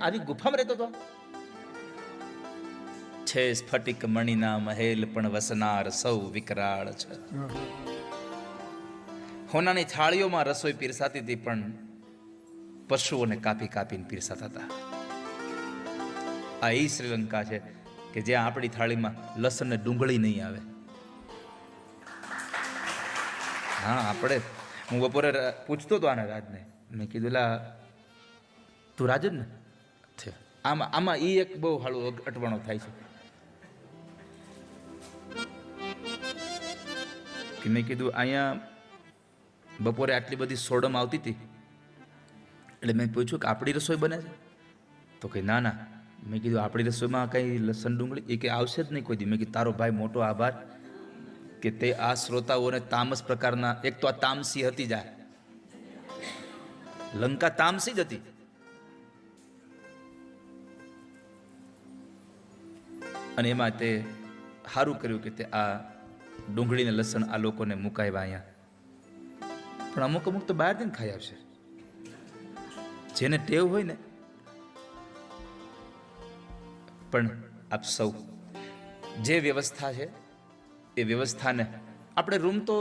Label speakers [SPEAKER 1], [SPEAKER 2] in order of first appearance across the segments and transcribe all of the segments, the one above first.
[SPEAKER 1] આવી ગુફામાં રહેતો હતો? છે સ્ફટિક મણિના મહેલ પણ વસનાર સૌ વિકરાળ છે. હોનાની થાળીઓમાં રસોઈ પીરસાતી હતી પણ પશુઓને કાપી કાપીને પીરસાતા હતા. આ એ શ્રીલંકા છે કે જ્યાં આપણી થાળીમાં લસણ ને ડુંગળી નહીં આવે. હા, આપણે હું બપોરે પૂછતો હતો આને રાજને. મેં કીધું, લા તું રાજ જ ને? છે. આમાં આમાં એ એક બહુ હાળું અટવાણો થાય છે. કે મેં કીધું અહીંયા બપોરે આટલી બધી સોડમ આવતી હતી. એટલે મેં પૂછ્યું કે આપણી રસોઈ બને છે? તો કે ના ના. મેં કીધું, આપણી રસોઈમાં કંઈ લસણ ડુંગળી એ કે, આવશે જ નહીં કોઈ દી. મેં કીધું, તારો ભાઈ મોટો આભાર કે તે આ શ્રોતાઓને તામસ પ્રકારના, એક તો આ તામસી હતી જાય લંકા તામસી જ હતી. અને એમાં તે સારું કર્યું કે તે આ ડુંગળીને લસણ આ લોકોને મુકાવ્યા અહીંયા. પણ અમુક અમુક તો બહાર જઈને ખાઈ આવશે. જેને ટેવ હોય ને. પણ આપ સૌ, જે વ્યવસ્થા છે, એ વ્યવસ્થાને આપણે રૂમ તો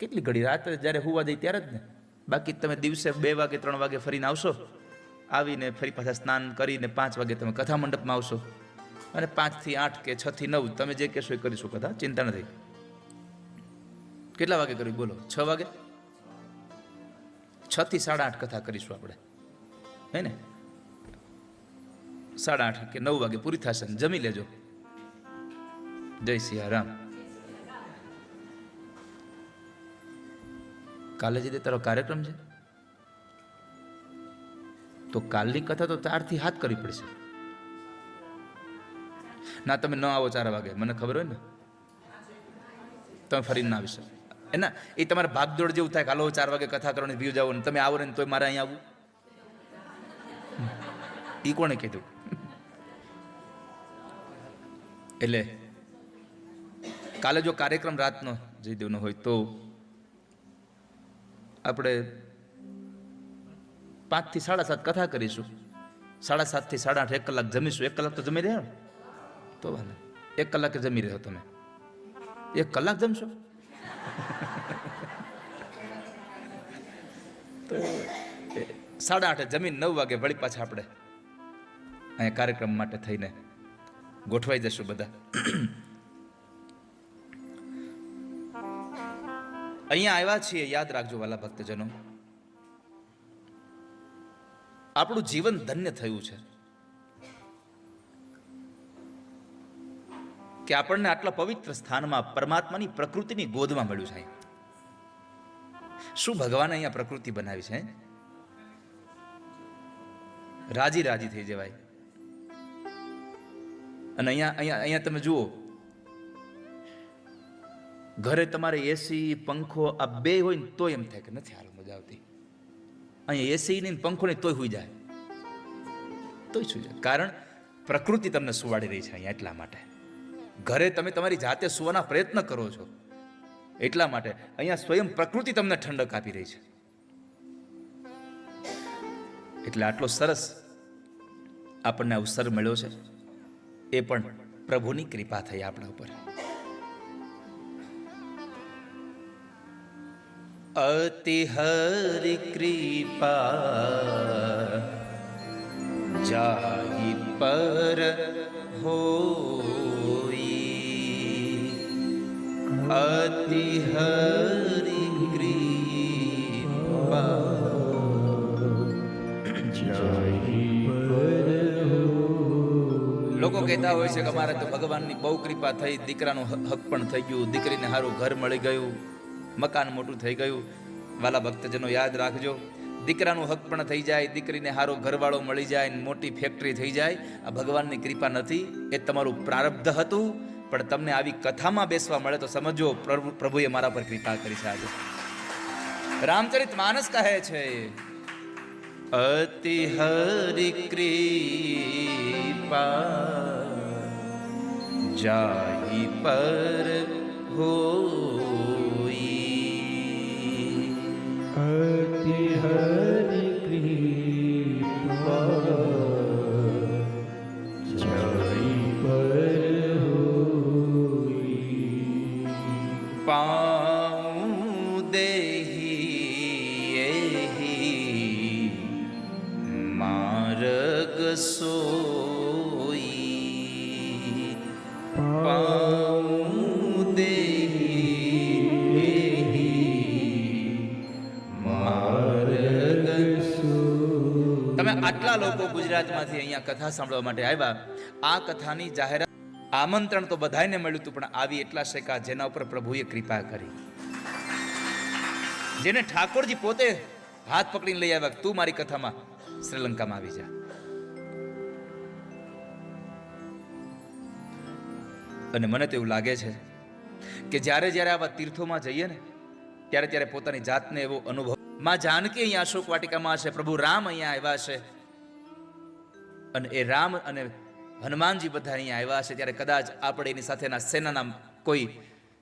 [SPEAKER 1] કેટલી ઘડી રાત્રે જ્યારે હોવા દઈ ત્યારે જ ને. બાકી તમે દિવસે બે વાગે, ત્રણ વાગે ફરીને આવશો. આવીને ફરી પાછા સ્નાન કરીને પાંચ વાગે તમે કથા મંડપમાં આવશો. અને પાંચથી આઠ કે છ થી નવ, તમે જે કહેશો એ કરીશું કથા ચિંતા નથી. કેટલા વાગે કરવી? બોલો. છ વાગે? છ થી સાડા આઠ કથા કરીશું આપણે. હે ને? સાડા આઠ કે નવ વાગે પૂરી થશે જમી લેજો. જય સિયારામ કાલે જે તારો કાર્યક્રમ છે? તો કાલની કથા તો ચારથી હાથ કરવી પડશે. ના, તમે ન આવો ચાર વાગે. મને ખબર હોય ને? તમે ફરીને ના આવી શકો. એના એ તમારે ભાગદોડ જેવું થાય કે હાલો, ચાર વાગે કથા કરવાની વ્યૂ જાઓ ને, તમે આવો ને, તોય મારે અહીંયા આવું એ કોણે કીધું? એટલે કાલે જો કાર્યક્રમ રાતનો જયદેવનો હોય તો આપણે પાંચથી સાડા સાત કથા કરીશું. સાડા સાતથી સાડા આઠ, એક કલાક જમીશું. એક કલાક તો જમી રહ્યા ને? તો વાંધો એક કલાકે જમી રહ્યો તમે. એક કલાક જમશો? તો સાડા આઠે જમીન નવ વાગે વળી પાછા આપણે અહીંયા કાર્યક્રમ માટે થઈને ગોઠવાઈ જશું બધા. અહીંયા આવ્યા છીએ, યાદ રાખજો વાલા ભક્તજનો. આપણું જીવન ધન્ય થયું છે. કે આપણને આટલા પવિત્ર સ્થાનમાં પરમાત્માની પ્રકૃતિની ગોદમાં મળ્યું છે. શું ભગવાને અહીંયા પ્રકૃતિ બનાવી છે? રાજી રાજી થઈ જવાય. અને અહીંયા અહીંયા અહીંયા તમે જુઓ. ઘરે તમારે એસી પંખો, આ બે હોય ને તોય એમ થાય કે નથી હાલ મજા આવતી. અહીંયા એસી ને પંખો નહીં તોય સુઈ જાય. તોય સુઈ જાય. કારણ પ્રકૃતિ તમને સુવાડી રહી છે અહીંયા એટલા માટે. ઘરે તમે તમારી જાતે સુવાના પ્રયત્ન કરો છો. એટલા માટે અહીંયા સ્વયં પ્રકૃતિ તમને ઠંડક આપી રહી છે. એટલે આટલો સરસ આપણને અવસર મળ્યો છે. એ પણ પ્રભુની કૃપા થઈ આપણા ઉપર. અતિ હરિ કૃપા જાહી પર હોઈ અતિ હરિ લોકો કહેતા હોય છે કે અમારે તો ભગવાનની બહુ કૃપા થઈ, દીકરાનું હક પણ થઈ ગયું, દીકરીને સારું ઘર મળી ગયું, મકાન મોટું થઈ ગયું. વાલા ભક્તજનો યાદ રાખજો, દીકરાનું હક પણ થઈ જાય, દીકરીને સારો ઘરવાળો મળી જાય મોટી ફેક્ટરી થઈ જાય. આ ભગવાનની કૃપા નથી, એ તમારું પ્રારબ્ધ હતું. પણ તમને આવી કથામાં બેસવા મળે તો સમજો, પ્રભુ, પ્રભુએ મારા પર કૃપા કરી છે આજે. રામચરિત માનસ કહે છે, અતિ હરિ કૃપા જાહી પર હોઈ સોઈ પાઉં તમે આટલા લોકો ગુજરાતમાંથી અહીંયા કથા સાંભળવા માટે આવ્યા. આ કથાની જાહેરાત આમંત્રણ તો બધાને મળ્યું હતું પણ આવી એટલા શેકા જેના ઉપર પ્રભુએ કૃપા કરી. જેને ઠાકોરજી પોતે હાથ પકડીને લઈ આવ્યા તું મારી કથામાં શ્રીલંકામાં આવી જા. અને મને તો એવું લાગે છે કે જ્યારે જ્યારે આવા તીર્થોમાં જઈએ ને, ત્યારે ત્યારે પોતાની જાતને એવો અનુભવ. માં જાનકી અહીંયા અશોક વાટિકામાં છે પ્રભુ રામ અહીંયા આવ્યા છે અને એ રામ અને હનુમાનજી બધા અહીંયા આવ્યા છે ત્યારે કદાચ આપણે એની સાથેના સેનાના કોઈ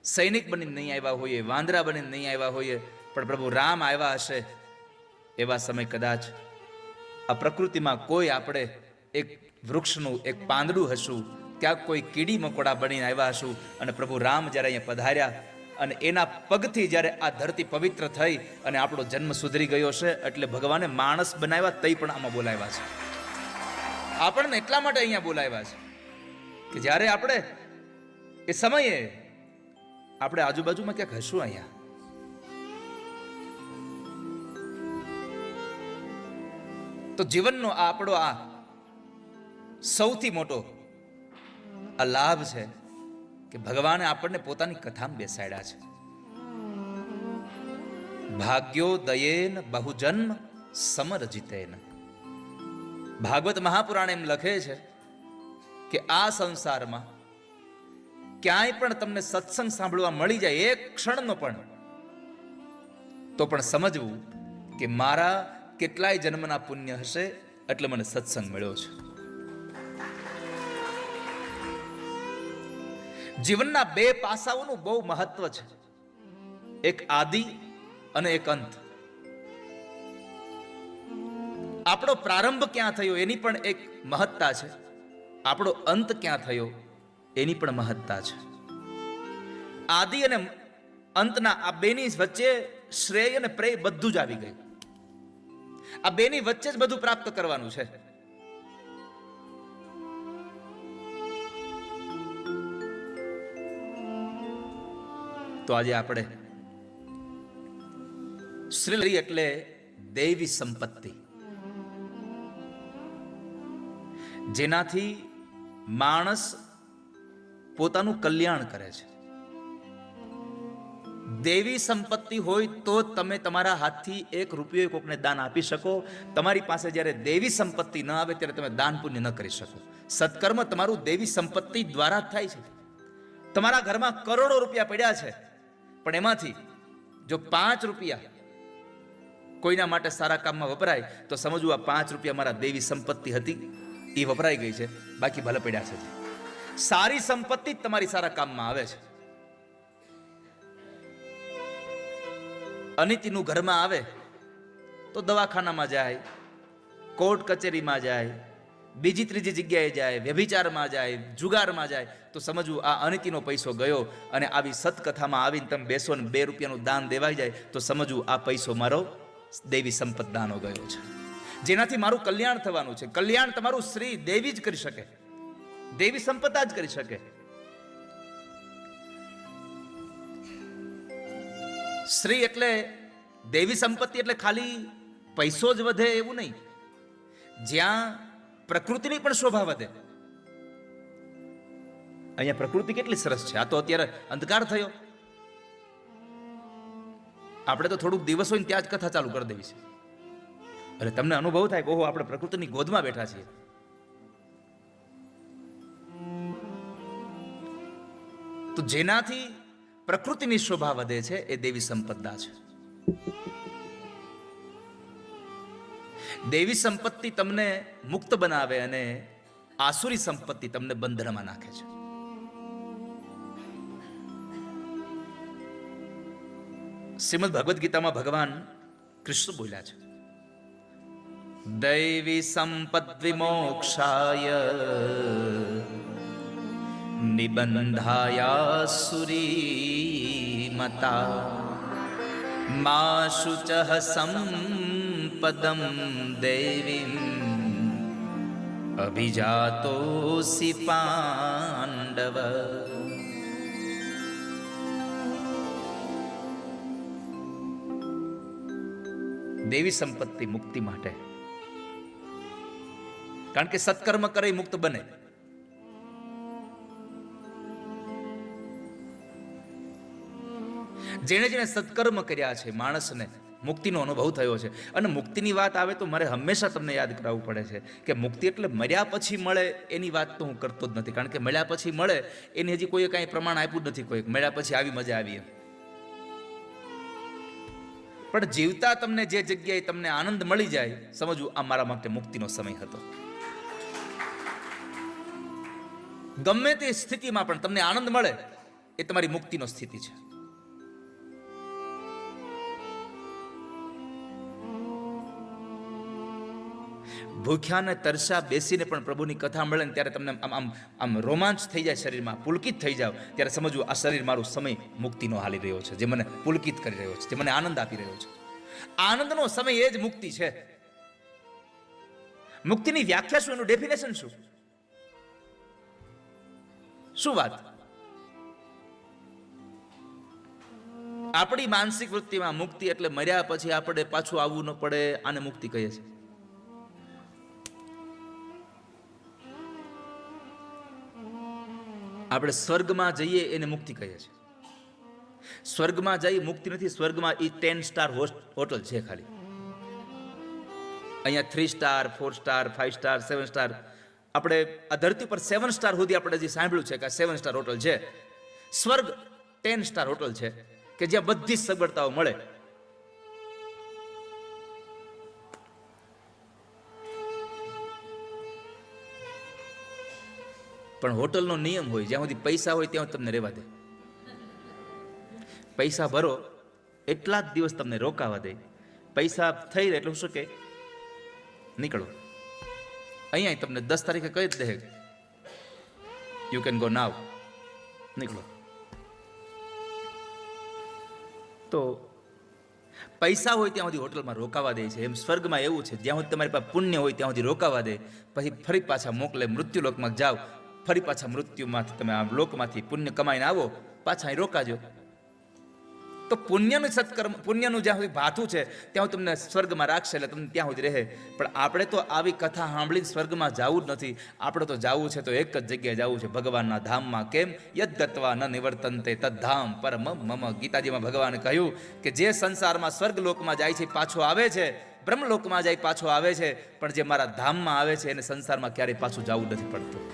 [SPEAKER 1] સૈનિક બનીને નહીં આવ્યા હોઈએ, વાંદરા બનીને નહીં આવ્યા હોઈએ, પણ પ્રભુ રામ આવ્યા હશે, એવા સમય કદાચ આ પ્રકૃતિમાં કોઈ આપણે એક વૃક્ષનું, એક પાંદડું હશું ક્યાંક કોઈ કીડી મકોડા બનીને આવ્યા હશું અને પ્રભુ રામ જ્યારે અહીંયા પધાર્યા અને એના પગથી જ્યારે આ ધરતી પવિત્ર થઈ અને આપણો જન્મ સુધરી ગયો છે એટલે ભગવાને માણસ બનાવ્યા તઈ પણ આમાં બોલાવ્યા છે. આપણને એટલા માટે અહીંયા બોલાવ્યા છે કે જ્યારે આપણે એ સમયે આપણે આજુબાજુમાં ક્યાંક હશું અહીંયા? તો જીવનનો આ આપણો આ સૌથી મોટો આ લાભ છે કે ભગવાને આપણને પોતાની કથામાં બેસાડ્યા છે. ભાગ્યો દયેન બહુજન્મ સમરજિતેન. ભાગવત મહાપુરાણ એમ લખે છે કે આ સંસારમાં ક્યાંય પણ તમને સત્સંગ સાંભળવા મળી જાય એક ક્ષણનો પણ, તો પણ સમજવું કે મારા કેટલાય જન્મના પુણ્ય હશે એટલે મને સત્સંગ મળ્યો છે. જીવનના બે પાસાઓનું બહુ મહત્વ છે. એક આદિ અને એક અંત. આપણો પ્રારંભ ક્યાં થયો એની પણ એક મહત્તા છે. આપણો અંત ક્યાં થયો એની પણ મહત્તા છે. આદિ અને અંતના આ બેની વચ્ચે શ્રેય અને પ્રેય બધું જ આવી ગયું. આ બેની વચ્ચે જ બધું પ્રાપ્ત કરવાનું છે. તો આજે આપણે શ્રીલરી એટલે દૈવી સંપત્તિ. જેનાથી માણસ પોતાનું કલ્યાણ કરે છે. દેવી સંપત્તિ હોય તો તમે તમારા હાથથી એક રૂપિયો કોકને દાન આપી શકો. તમારી પાસે જ્યારે દેવી સંપત્તિ ન આવે ત્યારે તમે દાન પુણ્ય ન કરી શકો. સત્કર્મ તમારું દેવી સંપત્તિ દ્વારા જ થાય છે. તમારા ઘરમાં કરોડો રૂપિયા પડ્યા છે. પણ એમાંથી જો પાંચ રૂપિયા કોઈના માટે સારા કામમાં વપરાય, તો સમજવું આ પાંચ રૂપિયા મારા દેવી સંપત્તિ હતી એ વપરાઈ ગઈ છે, બાકી ભલે પડ્યા છે. સારી સંપત્તિ જ તમારી સારા કામમાં આવે છે. અનિતિનું ઘરમાં આવે, તો દવાખાનામાં જાય, કોર્ટ કચેરીમાં જાય બીજી ત્રીજી જગ્યાએ જાય, વ્યભિચારમાં જાય, જુગારમાં જાય, તો સમજવું આ અનિતિનો પૈસો ગયો અને આવી સત્કથામાં આવીને તમે બેસો ને બે રૂપિયાનું દાન દેવાઈ જાય, તો સમજવું આ પૈસો મારો દેવી સંપત ગયો છે. જેનાથી મારું કલ્યાણ થવાનું છે. કલ્યાણ તમારું શ્રી દેવી જ કરી શકે. દેવી સંપદા જ કરી શકે. શ્રી એટલે દેવી સંપત્તિ એટલે ખાલી પૈસો જ વધે એવું નહીં. જ્યાં પ્રકૃતિની પણ શોભા વધે. અહીંયા પ્રકૃતિ કેટલી સરસ છે. આ તો અત્યારે અંધકાર થયો. આપણે તો થોડુંક દિવસ હોય ને ત્યાં જ કથા ચાલુ કરી દેવી છે. એટલે તમને અનુભવ થાય કે ઓહો, આપણે પ્રકૃતિની ગોદમાં બેઠા છીએ. તો જેનાથી પ્રકૃતિની શોભા વધે છે, એ દેવી સંપદા છે. દેવી સંપત્તિ તમને મુક્ત બનાવે અને આસુરી સંપત્તિ તમને બંધનમાં નાખે છે. શ્રીમદ ભગવદ્ ગીતામાં ભગવાન કૃષ્ણ બોલ્યા છે. દૈવી સંપદ વિમોક્ષાય નિબંધાયાસુરી મતા, મા શુચ સંપદમ દેવીમ અભિજાતોસી પાંડવ દેવી સંપત્તિ મુક્તિ માટે કારણ કે સત્કર્મ કરે મુક્ત બને જેણે જેણે સત્કર્મ કર્યા છે માણસને મુક્તિનો અનુભવ થયો છે. અને મુક્તિની વાત આવે તો મારે હંમેશા તમને યાદ કરાવવું પડે છે કે મુક્તિ એટલે મળ્યા પછી મળે એની વાત તો હું કરતો જ નથી. કારણ કે મળ્યા પછી મળે એની હજી કોઈએ કાંઈ પ્રમાણ આપ્યું નથી કોઈ મળ્યા પછી આવી મજા આવી પણ જીવતા તમને જે જગ્યાએ તમને આનંદ મળી જાય, સમજવું, આ મારા માટે મુક્તિનો સમય હતો. ગમે તે સ્થિતિમાં પણ તમને આનંદ મળે એ તમારી મુક્તિનો સ્થિતિ છે. ભૂખ્યા ને તરસા બેસીને પણ પ્રભુની કથા મળે ને ત્યારે તમને આમ આમ આમ રોમાંચ થઈ જાય શરીરમાં, પુલકિત થઈ જાવ ત્યારે સમજવું, આ શરીર મારું સમય મુક્તિનો હાલી રહ્યો છે, જે મને પુલકિત કરી રહ્યો છે, જે મને આનંદ આપી રહ્યો છે. આનંદનો સમય એ જ મુક્તિ છે. મુક્તિની વ્યાખ્યા શું? એનું ડેફિનેશન શું? શું વાત? આપણી માનસિક વૃત્તિમાં મુક્તિ એટલે મર્યા પછી આપણે પાછું આવવું ન પડે, આને મુક્તિ કહીએ છીએ. આપણે સ્વર્ગમાં જઈએ એને મુક્તિ કહીએ છીએ. સ્વર્ગમાં જઈ મુક્તિ નથી, સ્વર્ગમાં એ ટેન સ્ટાર હોટલ છે ખાલી. અહીંયા three star four star five star seven star આપણે આ ધરતી પર સેવન સ્ટાર સુધી આપણે જે સાંભળ્યું છે કે સેવન સ્ટાર હોટલ છે. સ્વર્ગ ટેન સ્ટાર હોટલ છે, કે જ્યાં બધી જ સગવડતાઓ મળે. પણ હોટલનો નિયમ હોય, જ્યાં સુધી પૈસા હોય ત્યાં તમને રહેવા દે. પૈસા ભરો, એટલા જ દિવસ તમને રોકાવા દે. પૈસા થઈ રહે એટલે શું કે, નીકળો. અહીંયા તમને દસ તારીખે કહી જ દે યુ કેન ગો નાવ નીકળો. તો પૈસા હોય ત્યાં સુધી હોટલમાં રોકાવા દે છે. એમ સ્વર્ગમાં એવું છે, જ્યાં સુધી તમારી પાસે પુણ્ય હોય ત્યાં સુધી રોકાવા દે. પછી ફરી પાછા મોકલે, મૃત્યુલોકમાં જાઓ. ફરી પાછા મૃત્યુમાંથી તમે આ લોકમાંથી પુણ્ય કમાઈને આવો, પાછા અહીં રોકાજો. તો પુણ્યનું સત્કર્મ, પુણ્યનું જ્યાં સુધી ભાથું છે, ત્યાં તમને સ્વર્ગમાં રાખશે એટલે તમને ત્યાં સુધી રહે. પણ આપણે તો આવી કથા સાંભળીને સ્વર્ગમાં જવું જ નથી. આપણે તો જવું છે તો એક જ જગ્યાએ જવું છે, ભગવાનના ધામમાં. કેમ? યદત્વા ન નિવર્તનતે તદ્ધામ પરમ મમ. ગીતાજીમાં ભગવાને કહ્યું કે જે સંસારમાં સ્વર્ગ લોકમાં જાય છે પાછો આવે છે. બ્રહ્મલોકમાં જાય પાછો આવે છે. પણ જે મારા ધામમાં આવે છે, એને સંસારમાં ક્યારેય પાછું જવું નથી પડતું.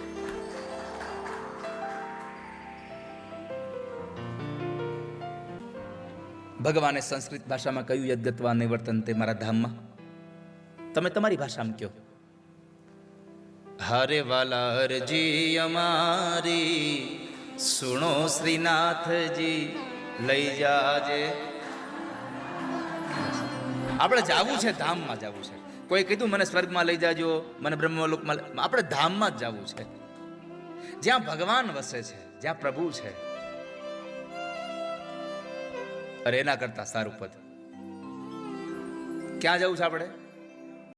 [SPEAKER 1] ભગવાને સંસ્કૃત ભાષામાં કહ્યું યદગતવા નિવર્તન તે મારા ધામમાં? તમે તમારી ભાષામાં કહો હરે વાલા હરજી અમારી સુણો શ્રીનાથજી લઈ જાજે. આપણે જાવું છે ધામમાં જાવું છે. કોઈ કીધું મને સ્વર્ગમાં લઈ જાજો મને બ્રહ્મલોકમાં આપણે ધામમાં જ જવું છે. જ્યાં ભગવાન વસે છે જ્યાં પ્રભુ છે અરે એના કરતા સારું પદ. ક્યાં જવું છે આપણે?